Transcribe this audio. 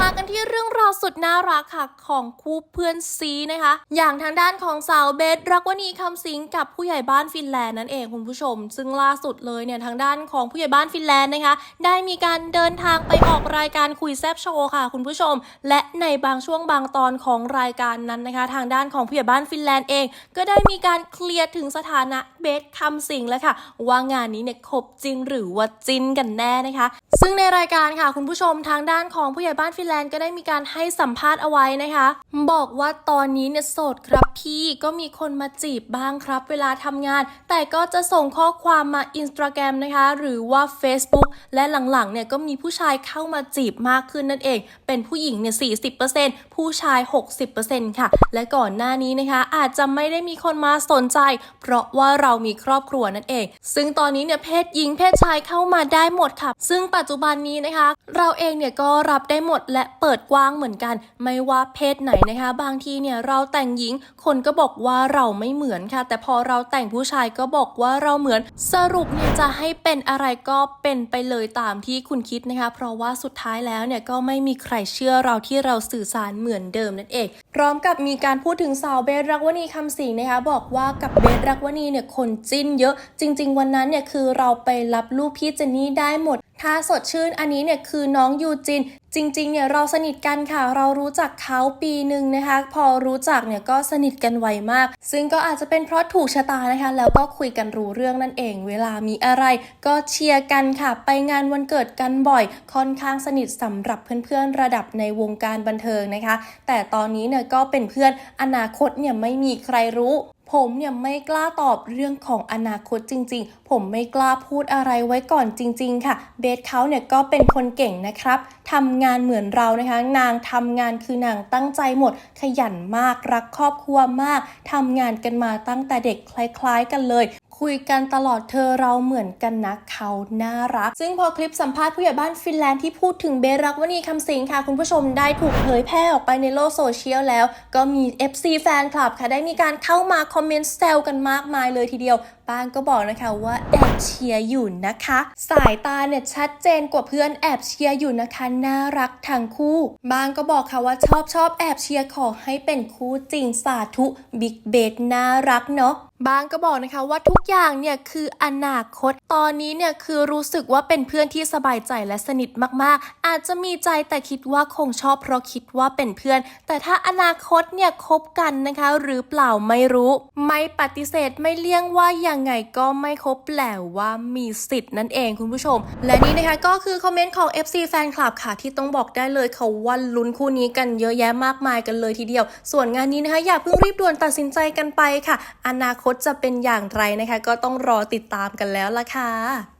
มากันที่เรื่องราวสุดน่ารักค่ะของคู่เพื่อนซีนะคะ อย่างทางด้านของสาวเบสรักวณีคำสิงกับผู้ใหญ่บ้านฟินแลนด์นั่นเองคุณผู้ชม ซึ่งล่าสุดเลยเนี่ยทางด้านของผู้ใหญ่บ้านฟินแลนด์นะคะ ได้มีการเดินทางไปออกรายการคุยแซบโชว์ค่ะ คุณผู้ชม และในบางช่วงบางตอนของรายการนั้นนะคะ ทางด้านของผู้ใหญ่บ้านฟินแลนด์เอง ก็ได้มีการเคลียร์ถึงสถานะเบสคำสิงแล้วค่ะ ว่างานนี้เนี่ยคบจริงหรือว่าจินกันแน่นะคะ ซึ่งในรายการค่ะคุณผู้ชมทางด้านของผู้ใหญ่บ้านฟินแลนด์ก็ได้มีการให้สัมภาษณ์เอาไว้นะคะ บอกว่าตอนนี้เนี่ยโสดครับพี่ก็มีคนมาจีบบ้างครับ เวลาทำงาน แต่ก็จะส่งข้อความมาอินสตาแกรมนะคะ หรือว่า Facebook และหลังๆเนี่ยก็มีผู้ชายเข้ามาจีบมากขึ้นนั่นเอง เป็นผู้หญิงเนี่ย 40%ผู้ชาย 60%ค่ะ และก่อนหน้านี้นะคะ อาจจะไม่ได้มีคนมาสนใจ เพราะว่าเรามีครอบครัวนั่นเอง ซึ่งตอนนี้เนี่ยเพศหญิงเพศชายเข้ามาได้หมดค่ะ ซึ่งปัจจุบันนี้นะคะ เราเองเนี่ยก็รับได้หมดและเปิดกว้างเหมือนกัน ไม่ว่าเพศไหนนะคะ บางทีเนี่ยเราแต่งหญิง คนก็บอกว่าเราไม่เหมือนค่ะ แต่พอเราแต่งผู้ชายก็บอกว่าเราเหมือน สรุปเนี่ยจะให้เป็นอะไรก็เป็นไปเลยตามที่คุณคิดนะคะ เพราะว่าสุดท้ายแล้วเนี่ยก็ไม่มีใครเชื่อเราที่เราสื่อสารเหมือนเดิมนั่นเอง พร้อมกับมีการพูดถึงสาวเบสรักวณีคำสิงนะคะ บอกว่ากับเบสรักวณีเนี่ยคนจิ้นเยอะ จริง ๆ วันนั้นเนี่ยคือเราไปรับรูปพี่เจนนี่ได้หมด ถ้าสดชื่นอันนี้เนี่ยคือน้องยูจิน จริงๆเนี่ยเราสนิทกันค่ะ เรารู้จักเขาปีหนึ่งนะคะ พอรู้จักเนี่ยก็สนิทกันไวมาก ซึ่งก็อาจจะเป็นเพราะถูกชะตานะคะ แล้วก็คุยกันรู้เรื่องนั่นเอง เวลามีอะไรก็เชียร์กันค่ะ ไปงานวันเกิดกันบ่อย ค่อนข้างสนิทสำหรับเพื่อนๆระดับในวงการบันเทิงนะคะ แต่ตอนนี้เนี่ยก็เป็นเพื่อนอนาคตเนี่ยไม่มีใครรู้ ผมเนี่ยไม่กล้าตอบเรื่องของอนาคตจริง ๆ ผมไม่กล้าพูดอะไรไว้ก่อนจริง ๆ ค่ะ เบสเขาเนี่ยก็เป็นคนเก่งนะครับทำงานเหมือนเรานะคะ นางทำงานคือนางตั้งใจหมด ขยันมาก รักครอบครัวมากทำงานกันมาตั้งแต่เด็กคล้าย ๆ กันเลย คุยกันตลอดเธอเราเหมือนกันนะเขาน่ารัก ซึ่งพอคลิปสัมภาษณ์ผู้ใหญ่บ้านฟินแลนด์ที่พูดถึงเบสรักวณีคำสิงค่ะ คุณผู้ชมได้ถูกเผยแพร่ออกไปในโลกโซเชียลแล้ว ก็มี FC แฟนคลับค่ะได้มีการเข้ามาคอมเมนต์แซวกันมากมายเลยทีเดียวปางก็บอกนะคะว่าแอบเชียร์อยู่นะคะ สายตาเนี่ยชัดเจนกว่าเพื่อนแอบเชียร์อยู่นะคะน่ารักทั้งคู่บางก็บอกค่ะว่าชอบชอบแอบเชียร์ขอให้เป็นคู่จริงสาธุบิ๊กเบสน่ารักเนาะ บางก็บอกนะคะว่าทุกอย่างเนี่ยคืออนาคต ตอนนี้เนี่ยคือรู้สึกว่าเป็นเพื่อนที่สบายใจและสนิทมากๆ อาจจะมีใจแต่คิดว่าคงชอบเพราะคิดว่าเป็นเพื่อน แต่ถ้าอนาคตเนี่ยคบกันนะคะ หรือเปล่าไม่รู้ ไม่ปฏิเสธไม่เลี่ยงว่ายังไงก็ไม่คบแปลว่ามีสิทธิ์นั่นเองคุณผู้ชม และนี่นะคะก็คือคอมเมนต์ของ FC แฟนคลับค่ะที่ต้องบอกได้เลยเขาว่าลุ้นคู่นี้กันเยอะแยะมากมายกันเลยทีเดียว ส่วนงานนี้นะคะอย่าเพิ่งรีบด่วนตัดสินใจกันไปค่ะ อนาคตตจะเป็นอย่างไรนะคะ ก็ต้องรอติดตามกันแล้วล่ะค่ะ